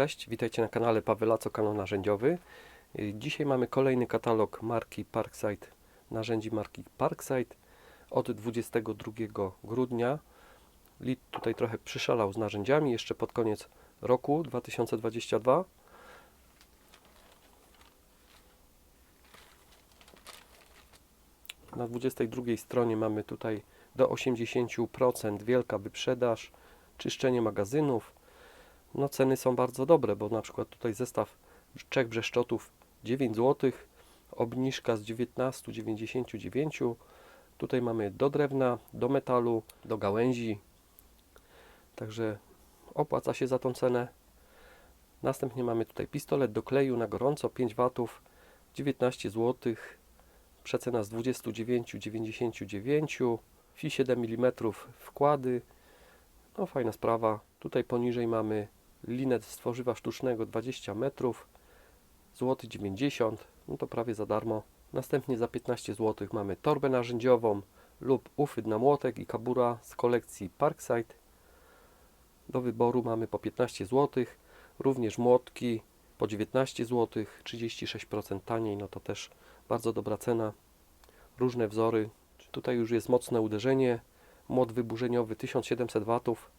Cześć, witajcie na kanale Pawelaco, kanał narzędziowy. Y, Dzisiaj mamy kolejny katalog marki Parkside, narzędzi marki Parkside od 22 grudnia. Lid tutaj trochę przyszalał z narzędziami, jeszcze pod koniec roku 2022. Na 22 stronie mamy tutaj do 80% wielka wyprzedaż, czyszczenie magazynów, no ceny są bardzo dobre, bo na przykład tutaj zestaw trzech brzeszczotów 9 zł, obniżka z 19,99. Tutaj mamy do drewna, do metalu, do gałęzi. Także opłaca się za tą cenę. Następnie mamy tutaj pistolet do kleju na gorąco 5 watów 19 zł. Przecena z 29,99. Fi 7 mm wkłady. No fajna sprawa. Tutaj poniżej mamy linet z tworzywa sztucznego 20 metrów, złoty 90, no to prawie za darmo. Następnie za 15 zł mamy torbę narzędziową lub uchwyt na młotek i kabura z kolekcji Parkside. Do wyboru mamy po 15 zł, również młotki po 19 zł, 36% taniej, no to też bardzo dobra cena. Różne wzory. Tutaj już jest mocne uderzenie. Młot wyburzeniowy 1700 watów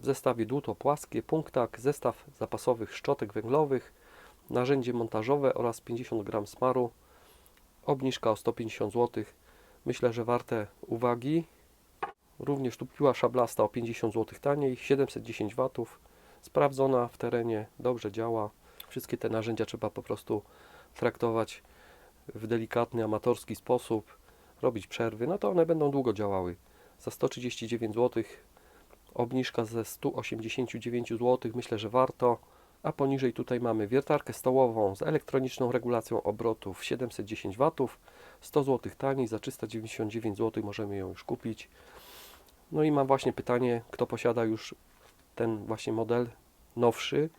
w zestawie dłuto płaskie, punktak, zestaw zapasowych szczotek węglowych, narzędzie montażowe oraz 50 g smaru. Obniżka o 150 zł. Myślę, że warte uwagi. Również tu piła szablasta o 50 zł taniej, 710 W. Sprawdzona w terenie, dobrze działa. Wszystkie te narzędzia trzeba po prostu traktować w delikatny, amatorski sposób, robić przerwy, no to one będą długo działały. Za 139 zł obniżka ze 189 zł, myślę, że warto. A poniżej tutaj mamy wiertarkę stołową z elektroniczną regulacją obrotów 710 W, 100 zł taniej, za 399 zł możemy ją już kupić. No i mam właśnie pytanie, kto posiada już ten właśnie model nowszy,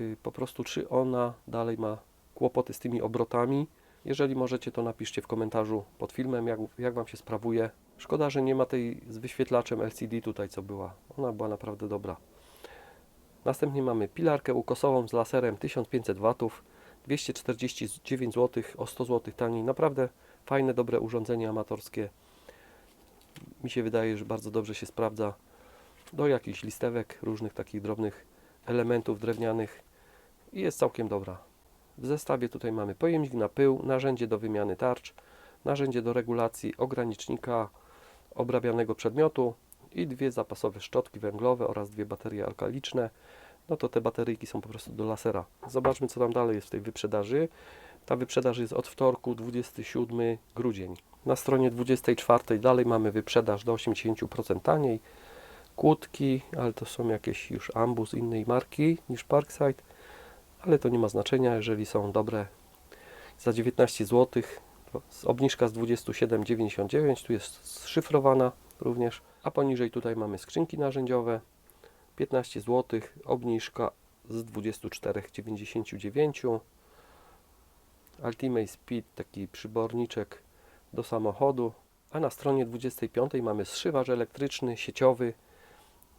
Yy, po prostu czy ona dalej ma kłopoty z tymi obrotami. Jeżeli możecie, to napiszcie w komentarzu pod filmem, jak, jak Wam się sprawuje. Szkoda, że nie ma tej z wyświetlaczem LCD tutaj, co była. Ona była naprawdę dobra. Następnie mamy pilarkę ukosową z laserem 1500 W, 249 zł, o 100 zł taniej. Naprawdę fajne, dobre urządzenie amatorskie. Mi się wydaje, że bardzo dobrze się sprawdza do jakichś listewek, różnych takich drobnych elementów drewnianych i jest całkiem dobra. W zestawie tutaj mamy pojemnik na pył, narzędzie do wymiany tarcz, narzędzie do regulacji ogranicznika obrabianego przedmiotu i dwie zapasowe szczotki węglowe oraz dwie baterie alkaliczne. No to te bateryjki są po prostu do lasera. Zobaczmy co tam dalej jest w tej wyprzedaży. Ta wyprzedaż jest od wtorku 27 grudzień. Na stronie 24 dalej mamy wyprzedaż do 80% taniej. Kłódki, ale to są jakieś już ambus innej marki niż Parkside ale to nie ma znaczenia, jeżeli są dobre. Za 19 zł, obniżka z 27,99, tu jest szyfrowana również, a poniżej tutaj mamy skrzynki narzędziowe, 15 zł, obniżka z 24,99. Ultimate Speed, taki przyborniczek do samochodu, a na stronie 25 mamy zszywacz elektryczny, sieciowy,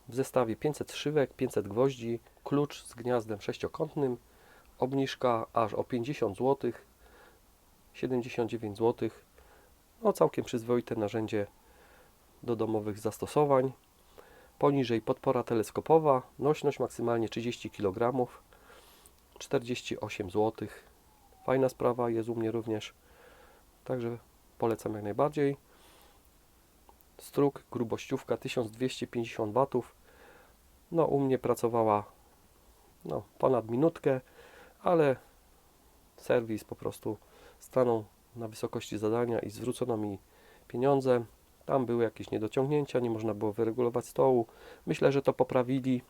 w zestawie 500 szywek, 500 gwoździ, klucz z gniazdem sześciokątnym, obniżka aż o 50 zł, 79 zł. No całkiem przyzwoite narzędzie do domowych zastosowań. Poniżej podpora teleskopowa, nośność maksymalnie 30 kg, 48 zł. Fajna sprawa, jest u mnie również, także polecam jak najbardziej. Struk, grubościówka 1250 W. No u mnie pracowała no, ponad minutkę ale serwis po prostu stanął na wysokości zadania i zwrócono mi pieniądze. Tam były jakieś niedociągnięcia, nie można było wyregulować stołu. Myślę, że to poprawili.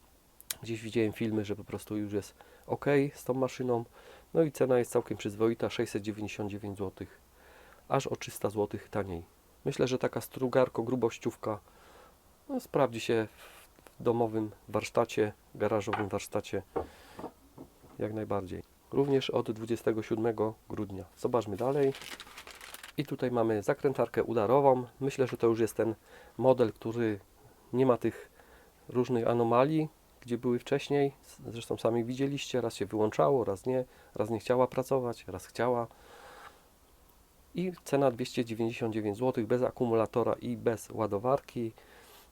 Gdzieś widziałem filmy, że po prostu już jest ok z tą maszyną. No i cena jest całkiem przyzwoita 699 zł, aż o 300 zł taniej. Myślę, że taka strugarko grubościówka no, sprawdzi się w domowym warsztacie, garażowym warsztacie jak najbardziej. Również od 27 grudnia. Zobaczmy dalej. I tutaj mamy zakrętarkę udarową. Myślę, że to już jest ten model, który nie ma tych różnych anomalii. gdzie były wcześniej. Zresztą sami widzieliście, raz się wyłączało, raz nie, raz nie chciała pracować, raz chciała. I cena 299 zł bez akumulatora i bez ładowarki.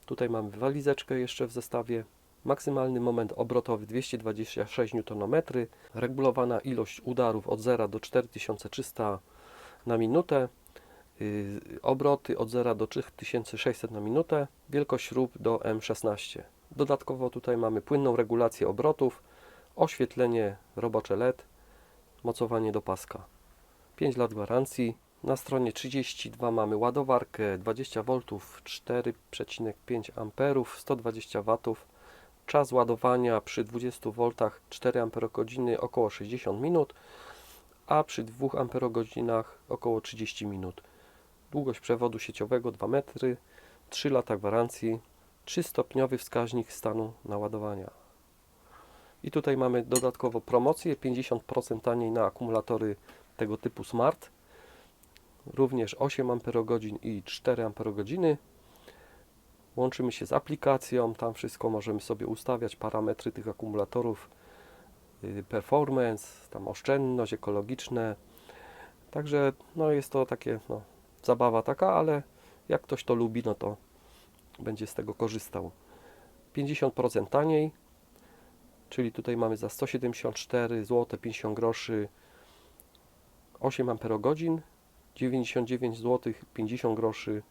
Tutaj mamy walizeczkę jeszcze w zestawie. Maksymalny moment obrotowy 226 Nm. Regulowana ilość udarów od 0 do 4300 na minutę. Yy, obroty od 0 do 3600 na minutę. Wielkość śrub do M16. Dodatkowo tutaj mamy płynną regulację obrotów, oświetlenie robocze LED, mocowanie do paska. 5 lat gwarancji. Na stronie 32 mamy ładowarkę 20 V 4,5 A 120 W. Czas ładowania przy 20 V 4 Ah około 60 minut, a przy 2 Ah około 30 minut. Długość przewodu sieciowego 2 metry, 3 lata gwarancji, 3-stopniowy wskaźnik stanu naładowania. I tutaj mamy dodatkowo promocję 50% taniej na akumulatory tego typu Smart. Również 8 Ah i 4 Ah. Łączymy się z aplikacją, tam wszystko możemy sobie ustawiać, parametry tych akumulatorów, y, performance, tam oszczędność, ekologiczne. Także no jest to takie no, zabawa taka, ale jak ktoś to lubi, no to będzie z tego korzystał. 50% taniej, czyli tutaj mamy za 174 zł 50 groszy 8 Ah, 99 zł 50 groszy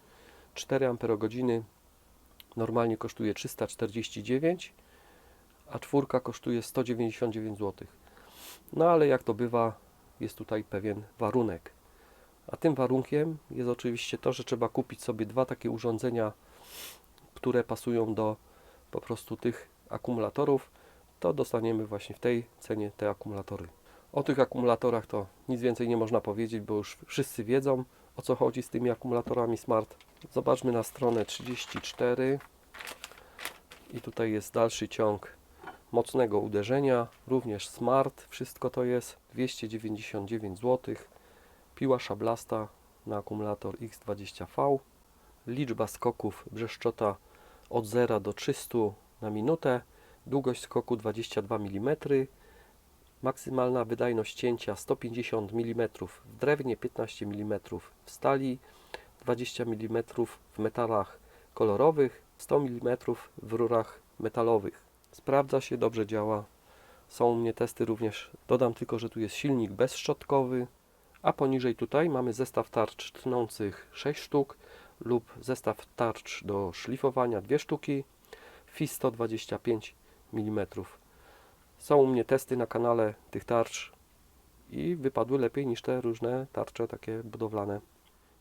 4 Ah. Normalnie kosztuje 349, a czwórka kosztuje 199 zł. No ale jak to bywa, jest tutaj pewien warunek. A tym warunkiem jest oczywiście to, że trzeba kupić sobie dwa takie urządzenia, które pasują do po prostu tych akumulatorów. To dostaniemy właśnie w tej cenie te akumulatory. O tych akumulatorach to nic więcej nie można powiedzieć, bo już wszyscy wiedzą o co chodzi z tymi akumulatorami Smart. Zobaczmy na stronę 34 i tutaj jest dalszy ciąg mocnego uderzenia, również Smart, wszystko to jest 299 zł. Piła szablasta na akumulator X20V. Liczba skoków brzeszczota od 0 do 300 na minutę. Długość skoku 22 mm. Maksymalna wydajność cięcia 150 mm w drewnie, 15 mm w stali, 20 mm w metalach kolorowych, 100 mm w rurach metalowych. Sprawdza się, dobrze działa. Są u mnie testy również. Dodam tylko, że tu jest silnik bezszczotkowy, a poniżej tutaj mamy zestaw tarcz tnących 6 sztuk lub zestaw tarcz do szlifowania 2 sztuki FIS 125 mm. Są u mnie testy na kanale tych tarcz i wypadły lepiej niż te różne tarcze takie budowlane.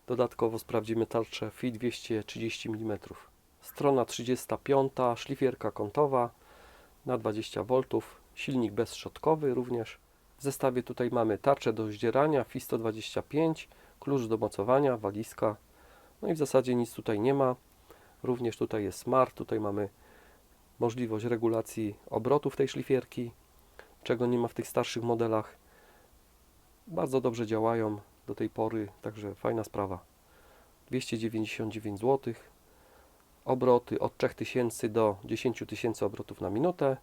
Dodatkowo sprawdzimy tarczę FI 230 mm. Strona 35, szlifierka kątowa na 20 V, silnik bezszczotkowy również. W zestawie tutaj mamy tarczę do zdzierania FI 125, klucz do mocowania, walizka. No i w zasadzie nic tutaj nie ma. Również tutaj jest smart, tutaj mamy możliwość regulacji obrotów tej szlifierki, czego nie ma w tych starszych modelach. Bardzo dobrze działają do tej pory, także fajna sprawa. 299 zł. Obroty od 3000 do 10 tysięcy obrotów na minutę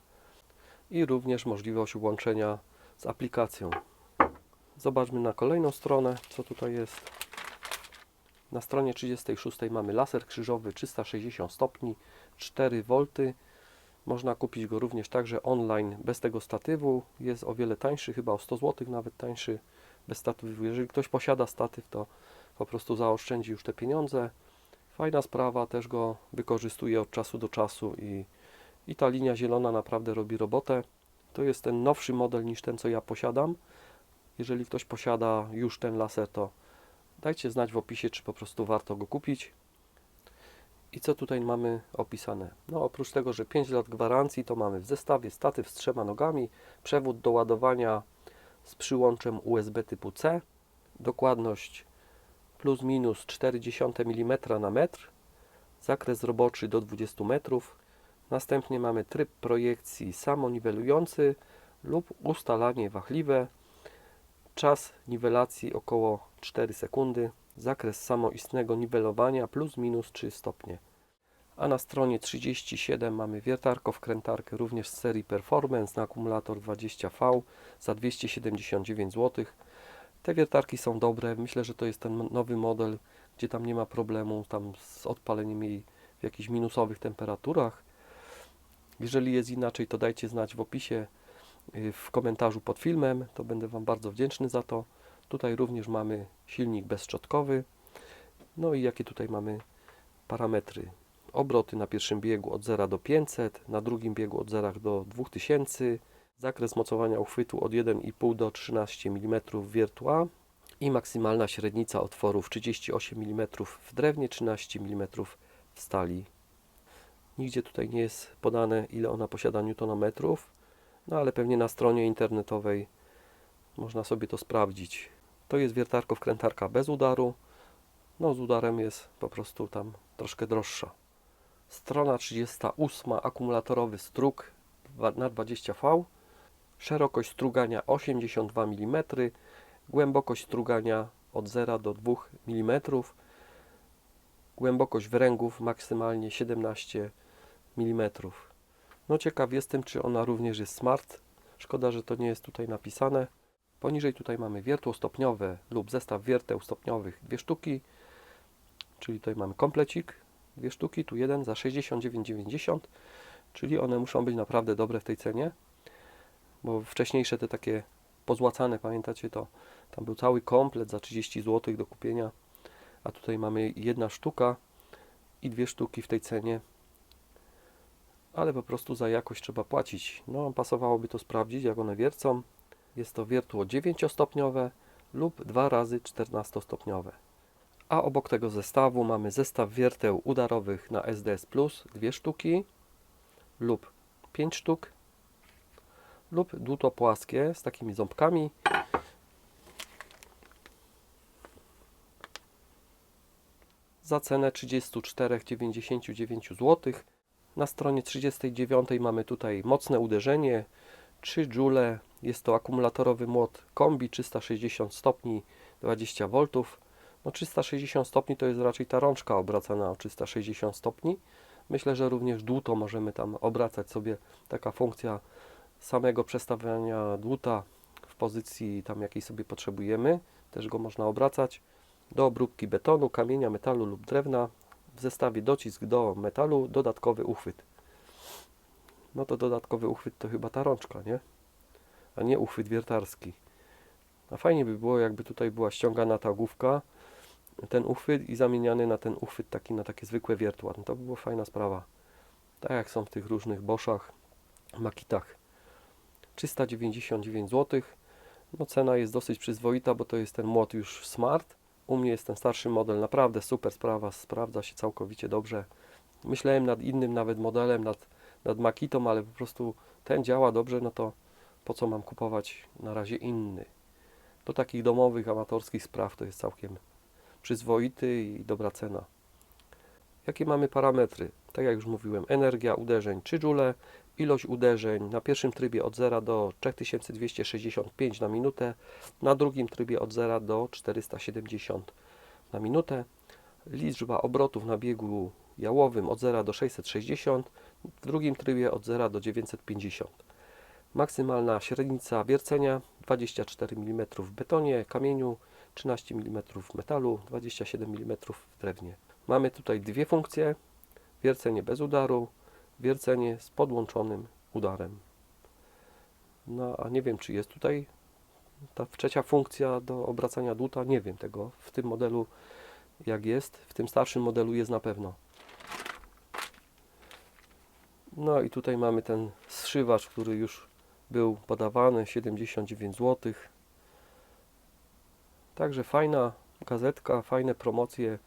i również możliwość łączenia z aplikacją. Zobaczmy na kolejną stronę, co tutaj jest. Na stronie 36 mamy laser krzyżowy 360 stopni, 4 V. Można kupić go również także online bez tego statywu. Jest o wiele tańszy, chyba o 100 zł nawet tańszy bez statywu. Jeżeli ktoś posiada statyw, to po prostu zaoszczędzi już te pieniądze. Fajna sprawa, też go wykorzystuję od czasu do czasu i, i ta linia zielona naprawdę robi robotę. To jest ten nowszy model niż ten, co ja posiadam. Jeżeli ktoś posiada już ten laser, to dajcie znać w opisie, czy po prostu warto go kupić. I co tutaj mamy opisane? No oprócz tego, że 5 lat gwarancji, to mamy w zestawie statyw z trzema nogami, przewód do ładowania z przyłączem USB typu C, dokładność plus minus 0,4 mm na metr, zakres roboczy do 20 metrów. Następnie mamy tryb projekcji samoniwelujący lub ustalanie wachliwe, czas niwelacji około 4 sekundy, zakres samoistnego niwelowania plus minus 3 stopnie. A na stronie 37 mamy wiertarko-wkrętarkę również z serii Performance na akumulator 20V za 279 zł. Te wiertarki są dobre. Myślę, że to jest ten nowy model, gdzie tam nie ma problemu tam z odpaleniem jej w jakichś minusowych temperaturach. Jeżeli jest inaczej, to dajcie znać w opisie, y, w komentarzu pod filmem. To będę Wam bardzo wdzięczny za to. Tutaj również mamy silnik bezszczotkowy. No i jakie tutaj mamy parametry? Obroty na pierwszym biegu od 0 do 500, na drugim biegu od 0 do 2000, zakres mocowania uchwytu od 1,5 do 13 mm wiertła i maksymalna średnica otworów 38 mm w drewnie, 13 mm w stali. Nigdzie tutaj nie jest podane ile ona posiada newtonometrów, no ale pewnie na stronie internetowej można sobie to sprawdzić. To jest wiertarko wkrętarka bez udaru. No z udarem jest po prostu tam troszkę droższa. Strona 38 akumulatorowy strug na 20V. Szerokość strugania 82 mm. Głębokość strugania od 0 do 2 mm. Głębokość wręgów maksymalnie 17 mm. No ciekaw jestem, czy ona również jest smart. Szkoda, że to nie jest tutaj napisane. Poniżej tutaj mamy wiertło stopniowe lub zestaw wierteł stopniowych dwie sztuki. Czyli tutaj mamy komplecik, dwie sztuki, tu jeden za 69,90. Czyli one muszą być naprawdę dobre w tej cenie. Bo wcześniejsze te takie pozłacane, pamiętacie to, tam był cały komplet za 30 zł do kupienia. A tutaj mamy jedna sztuka i dwie sztuki w tej cenie ale po prostu za jakość trzeba płacić. No, pasowałoby to sprawdzić, jak one wiercą. Jest to wiertło 9-stopniowe lub 2 razy 14-stopniowe. A obok tego zestawu mamy zestaw wierteł udarowych na SDS Plus, dwie sztuki lub 5 sztuk lub dłuto płaskie z takimi ząbkami. Za cenę 34,99 zł. Na stronie 39 mamy tutaj mocne uderzenie 3 joule. Jest to akumulatorowy młot kombi 360 stopni 20 V. No 360 stopni to jest raczej ta rączka obracana o 360 stopni. Myślę, że również dłuto możemy tam obracać sobie taka funkcja samego przestawiania dłuta w pozycji tam jakiej sobie potrzebujemy. Też go można obracać do obróbki betonu, kamienia, metalu lub drewna w zestawie docisk do metalu, dodatkowy uchwyt. No to dodatkowy uchwyt to chyba ta rączka, nie? A nie uchwyt wiertarski. A fajnie by było, jakby tutaj była ściągana ta główka, ten uchwyt i zamieniany na ten uchwyt taki, na takie zwykłe wiertła. No to by była fajna sprawa. Tak jak są w tych różnych Boschach, Makitach. 399 zł. No cena jest dosyć przyzwoita, bo to jest ten młot już smart. U mnie jest ten starszy model, naprawdę super sprawa, sprawdza się całkowicie dobrze. Myślałem nad innym nawet modelem, nad, nad Makitą, ale po prostu ten działa dobrze, no to po co mam kupować na razie inny? Do takich domowych, amatorskich spraw to jest całkiem przyzwoity i dobra cena. Jakie mamy parametry? Tak jak już mówiłem, energia uderzeń 3 joule, ilość uderzeń na pierwszym trybie od 0 do 3265 na minutę, na drugim trybie od 0 do 470 na minutę, liczba obrotów na biegu jałowym od 0 do 660, w drugim trybie od 0 do 950. Maksymalna średnica wiercenia 24 mm w betonie, kamieniu, 13 mm w metalu, 27 mm w drewnie. Mamy tutaj dwie funkcje: wiercenie bez udaru, wiercenie z podłączonym udarem. No a nie wiem, czy jest tutaj ta trzecia funkcja do obracania dłuta. Nie wiem tego w tym modelu, jak jest. W tym starszym modelu jest na pewno. No i tutaj mamy ten zszywacz, który już był podawany 79 zł. Także fajna gazetka, fajne promocje.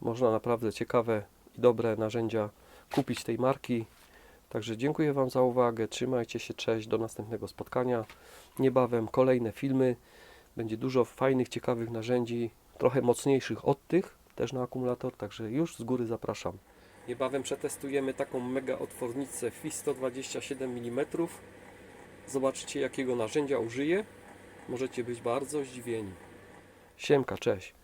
Można naprawdę ciekawe i dobre narzędzia kupić tej marki. Także dziękuję Wam za uwagę. Trzymajcie się, cześć, do następnego spotkania. Niebawem kolejne filmy. Będzie dużo fajnych, ciekawych narzędzi, trochę mocniejszych od tych, też na akumulator, także już z góry zapraszam. Niebawem przetestujemy taką mega otwornicę FI 127 mm. Zobaczycie jakiego narzędzia użyję. Możecie być bardzo zdziwieni. Siemka, cześć.